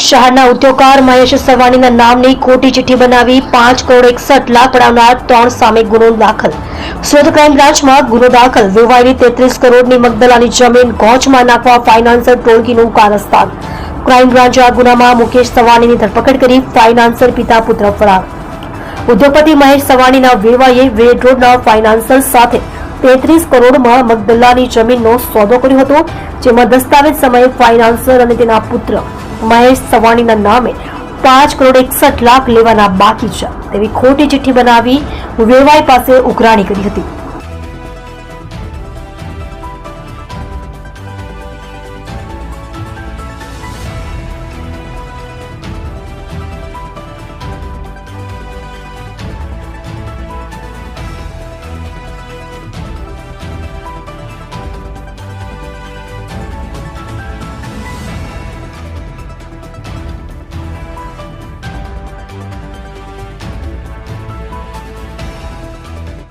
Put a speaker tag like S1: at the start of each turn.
S1: શહેરના ઉદ્યોગકાર મહેશ સવાણીના નામની ખોટી ચિઠ્ઠી બનાવી પાંચ કરોડ એકસઠ લાખ પડાવનાર ત્રણ સામે ગુનો દાખલ. સુરત ક્રાઇમ બ્રાન્ચમાં ગુનો દાખલ. વેવાયેલી તેત્રીસ કરોડની મગદલાની જમીન ગોચમાં નાખવા ફાઇનાન્સર ટોળકીનું કારસ્તાન. ક્રાઇમ બ્રાન્ચે આ ગુનામાં મુકેશ સવાણીની ધરપકડ કરી ફાઇનાન્સર પિતા પુત્ર ફરાર. ઉદ્યોગપતિ મહેશ સવાણીના વેવાએ વેડ રોડના ફાઇનાન્સર સાથે તેત્રીસ કરોડમાં મગદલ્લાની જમીનનો સોદો કર્યો હતો, જેમાં દસ્તાવેજ સમયે ફાઇનાન્સર અને તેના પુત્ર મહેશ સવાણીના નામે પાંચ કરોડ એકસઠ લાખ લેવાના બાકી છે. તેવી ખોટી ચિઠ્ઠી બનાવી વેવાઈ પાસે ઉઘરાણી કરી હતી.